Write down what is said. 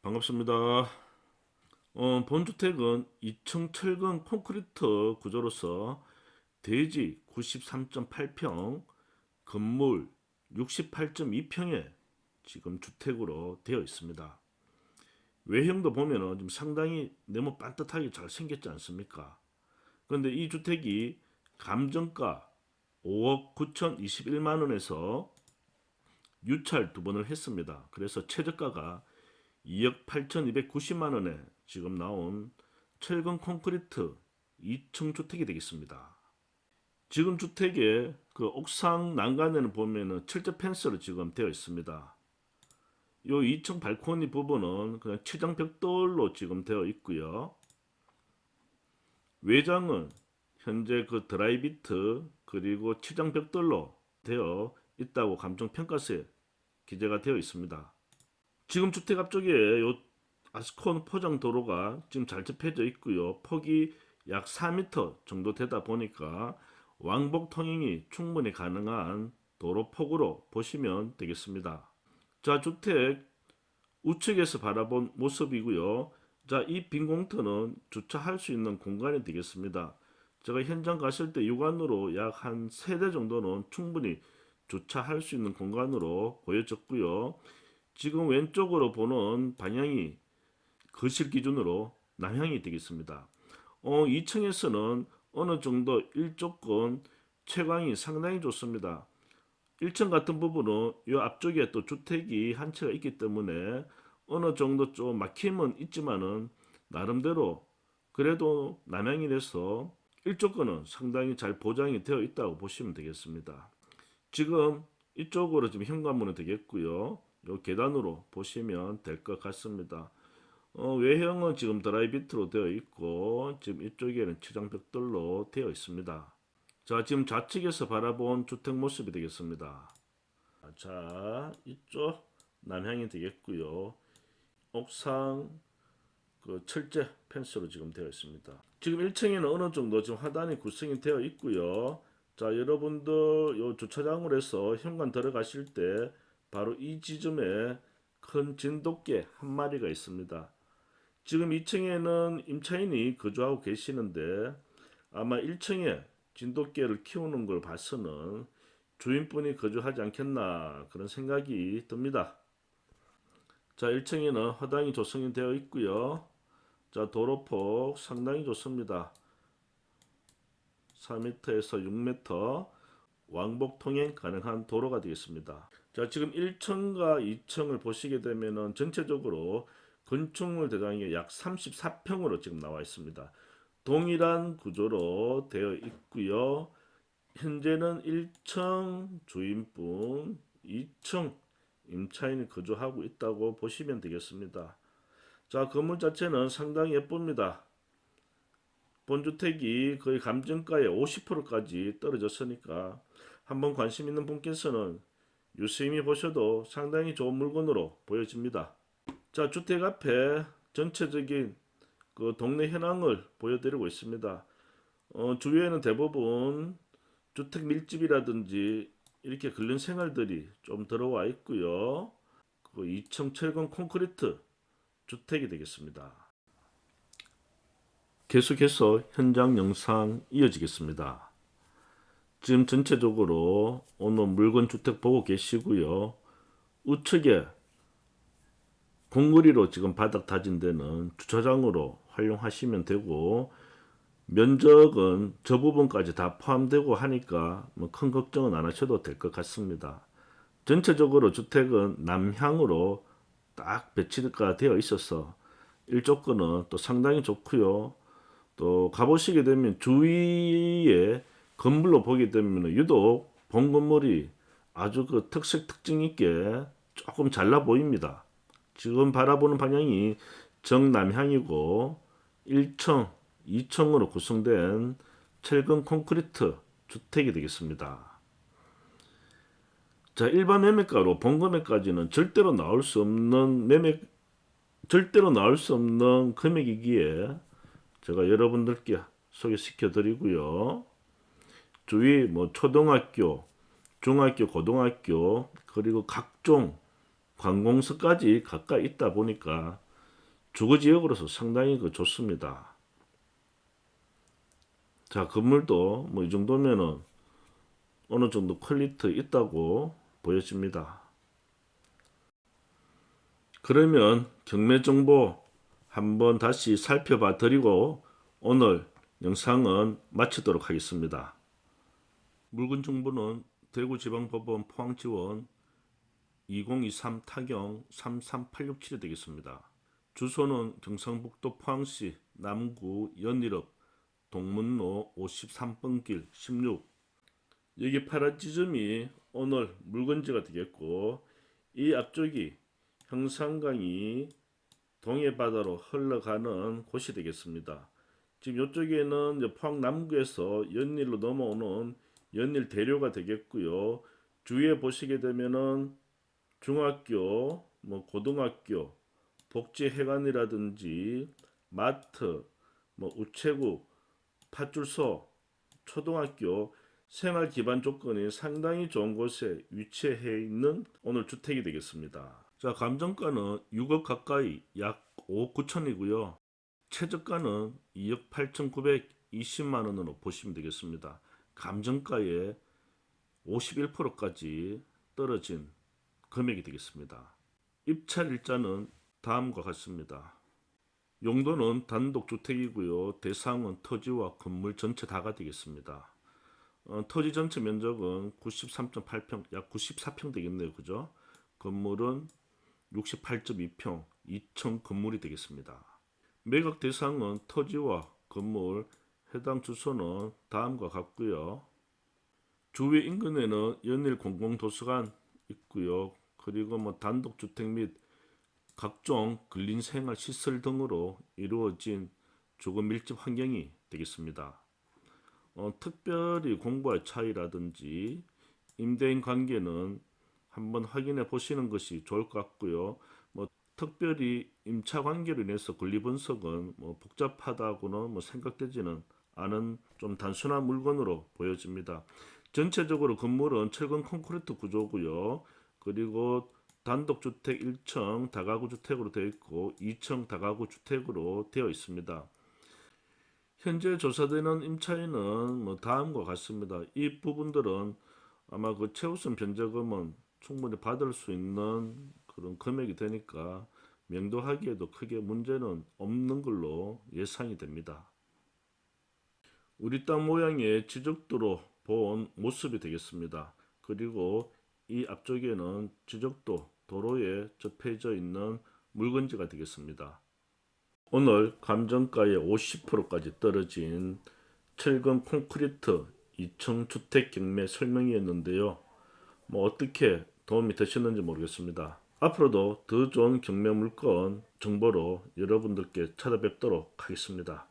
반갑습니다. 어, 본주택은 2층 철근 콘크리트 구조로서 대지 93.8평, 건물 68.2평의 지금 주택으로 되어 있습니다. 외형도 보면은 좀 상당히 네모 반듯하게 잘 생겼지 않습니까? 그런데 이 주택이 감정가 5억 9,021만 원에서 유찰 두 번을 했습니다. 그래서 최저가가 2억 8,290만 원에 지금 나온 철근 콘크리트 2층 주택이 되겠습니다. 지금 주택의 그 옥상 난간에는 보면은 철제 펜스로 지금 되어 있습니다. 요 2층 발코니 부분은 그냥 최장 벽돌로 지금 되어 있고요. 외장은 현재 그 드라이비트 그리고 치장 벽돌로 되어 있다고 감정 평가서에 기재가 되어 있습니다. 지금 주택 앞쪽에 요 아스콘 포장 도로가 지금 잘 접혀져 있고요. 폭이 약 4m 정도 되다 보니까 왕복 통행이 충분히 가능한 도로 폭으로 보시면 되겠습니다. 자, 주택 우측에서 바라본 모습이고요. 자, 이 빈 공터는 주차할 수 있는 공간이 되겠습니다. 제가 현장 갔을 때 육안으로 약 한 세 대 정도는 충분히 주차할 수 있는 공간으로 보여졌고요. 지금 왼쪽으로 보는 방향이 거실 기준으로 남향이 되겠습니다. 어, 2층에서는 어느 정도 일조권 채광이 상당히 좋습니다. 1층 같은 부분은 이 앞쪽에 또 주택이 한 채가 있기 때문에 어느 정도 좀 막힘은 있지만은 나름대로 그래도 남향이 돼서 일조권은 상당히 잘 보장이 되어 있다고 보시면 되겠습니다. 지금 이쪽으로 지금 현관문이 되겠고요. 요 계단으로 보시면 될 것 같습니다. 어, 외형은 지금 드라이비트로 되어 있고 지금 이쪽에는 치장벽돌로 되어 있습니다. 자, 지금 좌측에서 바라본 주택 모습이 되겠습니다. 자, 이쪽 남향이 되겠고요. 옥상 그 철제 펜스로 지금 되어 있습니다. 지금 1층에는 어느 정도 지금 하단이 구성이 되어 있고요. 자, 여러분들 요 주차장으로 해서 현관 들어가실 때 바로 이 지점에 큰 진돗개 한 마리가 있습니다. 지금 2층에는 임차인이 거주하고 계시는데 아마 1층에 진돗개를 키우는 걸 봐서는 주인분이 거주하지 않겠나 그런 생각이 듭니다. 자, 1층에는 화당이 조성이 되어 있고요. 자, 도로폭 상당히 좋습니다. 4m에서 6m 왕복 통행 가능한 도로가 되겠습니다. 자, 지금 1층과 2층을 보시게 되면은 전체적으로 건축물 대장이 약 34평으로 지금 나와 있습니다. 동일한 구조로 되어 있고요. 현재는 1층 주인분, 2층 임차인이 거주하고 있다고 보시면 되겠습니다. 자, 건물 자체는 상당히 예쁩니다. 본주택이 거의 감정가의 50%까지 떨어졌으니까 한번 관심 있는 분께서는 유심히 보셔도 상당히 좋은 물건으로 보여집니다. 자, 주택 앞에 전체적인 그 동네 현황을 보여드리고 있습니다. 어, 주위에는 대부분 주택 밀집이라든지 이렇게 근린 생활들이 좀 들어와 있고요. 그 2층 철근 콘크리트 주택이 되겠습니다. 계속해서 현장 영상 이어지겠습니다. 지금 전체적으로 오늘 물건 주택 보고 계시고요. 우측에 공구리로 지금 바닥 다진 데는 주차장으로 활용하시면 되고 면적은 저 부분까지 다 포함되고 하니까 뭐 큰 걱정은 안 하셔도 될 것 같습니다. 전체적으로 주택은 남향으로 딱 배치가 되어 있어서 일조권은 또 상당히 좋고요. 또 가보시게 되면 주위에 건물로 보게 되면 유독 본 건물이 아주 그 특색 특징 있게 조금 잘나 보입니다. 지금 바라보는 방향이 정남향이고 1층, 2층으로 구성된 철근 콘크리트 주택이 되겠습니다. 자, 일반 매매가로 본금액까지는 절대로 나올 수 없는 매매 절대로 나올 수 없는 금액이기에 제가 여러분들께 소개시켜 드리고요. 주위 뭐 초등학교, 중학교, 고등학교 그리고 각종 관공서까지 가까이 있다 보니까 주거 지역으로서 상당히 그 좋습니다. 자, 건물도 뭐 이 정도면은 어느 정도 퀄리티 있다고 보여집니다. 그러면 경매 정보 한번 다시 살펴봐 드리고 오늘 영상은 마치도록 하겠습니다. 물건 정보는 대구지방법원 포항지원 2023 타경 33867이 되겠습니다. 주소는 경상북도 포항시 남구 연일읍 동문로 53번길 16 여기 파란 지점이 오늘 물건지가 되겠고 이 앞쪽이 형산강이 동해 바다로 흘러가는 곳이 되겠습니다. 지금 이쪽에는 포항 남구에서 연일로 넘어오는 연일 대로가 되겠고요. 주위에 보시게 되면은 중학교, 뭐 고등학교, 복지회관이라든지 마트, 뭐 우체국, 파출소, 초등학교 생활 기반 조건이 상당히 좋은 곳에 위치해 있는 오늘 주택이 되겠습니다. 자, 감정가는 6억 가까이 약 5억 9천이고요. 최저가는 2억 8,920만 원으로 보시면 되겠습니다. 감정가의 51%까지 떨어진 금액이 되겠습니다. 입찰 일자는 다음과 같습니다. 용도는 단독주택이고요. 대상은 토지와 건물 전체 다가 되겠습니다. 어, 토지 전체 면적은 93.8평, 약 94평 되겠네요. 그죠? 건물은 68.2평, 2층 건물이 되겠습니다. 매각 대상은 토지와 건물, 해당 주소는 다음과 같고요. 주위 인근에는 연일 공공도서관 있고요. 그리고 뭐 단독주택 및 각종 근린생활 시설 등으로 이루어진 주거 밀집 환경이 되겠습니다. 어, 특별히 공부할 차이라든지 임대인 관계는 한번 확인해 보시는 것이 좋을 것 같고요. 뭐 특별히 임차 관계로 인해서 권리 분석은 뭐 복잡하다고는 뭐 생각되지는 않은 좀 단순한 물건으로 보여집니다. 전체적으로 건물은 철근 콘크리트 구조고요. 그리고 단독주택 1층 다가구 주택으로 되어 있고 2층 다가구 주택으로 되어 있습니다. 현재 조사되는 임차인은 뭐 다음과 같습니다. 이 부분들은 아마 그 최우선 변제금은 충분히 받을 수 있는 그런 금액이 되니까 명도하기에도 크게 문제는 없는 걸로 예상이 됩니다. 우리 땅 모양의 지적도로 본 모습이 되겠습니다. 그리고 이 앞쪽에는 지적도 도로에 접해져 있는 물건지가 되겠습니다. 오늘 감정가의 50%까지 떨어진 철근 콘크리트 2층 주택 경매 설명이었는데요. 뭐 어떻게 도움이 되셨는지 모르겠습니다. 앞으로도 더 좋은 경매 물건 정보로 여러분들께 찾아뵙도록 하겠습니다.